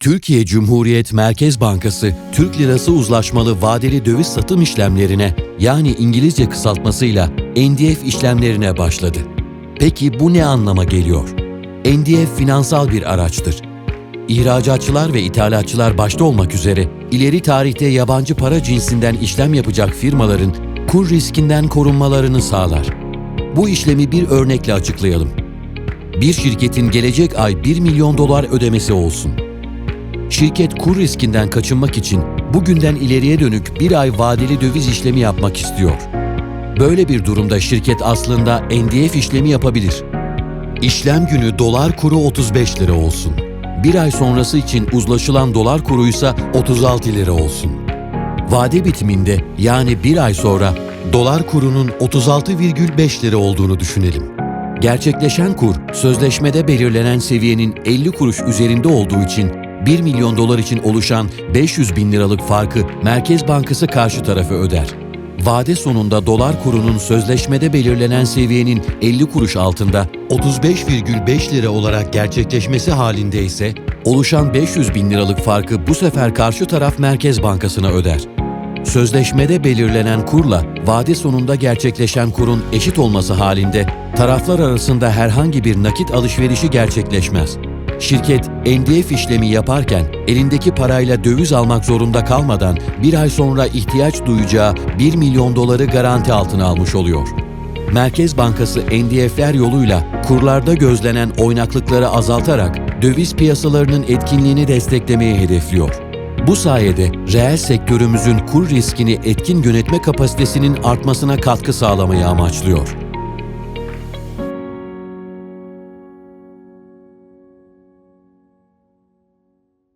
Türkiye Cumhuriyet Merkez Bankası, Türk Lirası uzlaşmalı vadeli döviz satım işlemlerine yani İngilizce kısaltmasıyla NDF işlemlerine başladı. Peki bu ne anlama geliyor? NDF finansal bir araçtır. İhracatçılar ve ithalatçılar başta olmak üzere ileri tarihte yabancı para cinsinden işlem yapacak firmaların kur riskinden korunmalarını sağlar. Bu işlemi bir örnekle açıklayalım. Bir şirketin gelecek ay 1 milyon dolar ödemesi olsun. Şirket kur riskinden kaçınmak için bugünden ileriye dönük bir ay vadeli döviz işlemi yapmak istiyor. Böyle bir durumda şirket aslında NDF işlemi yapabilir. İşlem günü dolar kuru 35 lira olsun. Bir ay sonrası için uzlaşılan dolar kuruysa 36 lira olsun. Vade bitiminde yani bir ay sonra dolar kurunun 36,5 lira olduğunu düşünelim. Gerçekleşen kur, sözleşmede belirlenen seviyenin 50 kuruş üzerinde olduğu için 1 milyon dolar için oluşan 500 bin liralık farkı Merkez Bankası karşı tarafı öder. Vade sonunda dolar kurunun sözleşmede belirlenen seviyenin 50 kuruş altında 35,5 lira olarak gerçekleşmesi halinde ise oluşan 500 bin liralık farkı bu sefer karşı taraf Merkez Bankası'na öder. Sözleşmede belirlenen kurla vade sonunda gerçekleşen kurun eşit olması halinde taraflar arasında herhangi bir nakit alışverişi gerçekleşmez. Şirket NDF işlemi yaparken elindeki parayla döviz almak zorunda kalmadan bir ay sonra ihtiyaç duyacağı 1 milyon doları garanti altına almış oluyor. Merkez Bankası NDF'ler yoluyla kurlarda gözlenen oynaklıkları azaltarak döviz piyasalarının etkinliğini desteklemeyi hedefliyor. Bu sayede reel sektörümüzün kur riskini etkin yönetme kapasitesinin artmasına katkı sağlamayı amaçlıyor.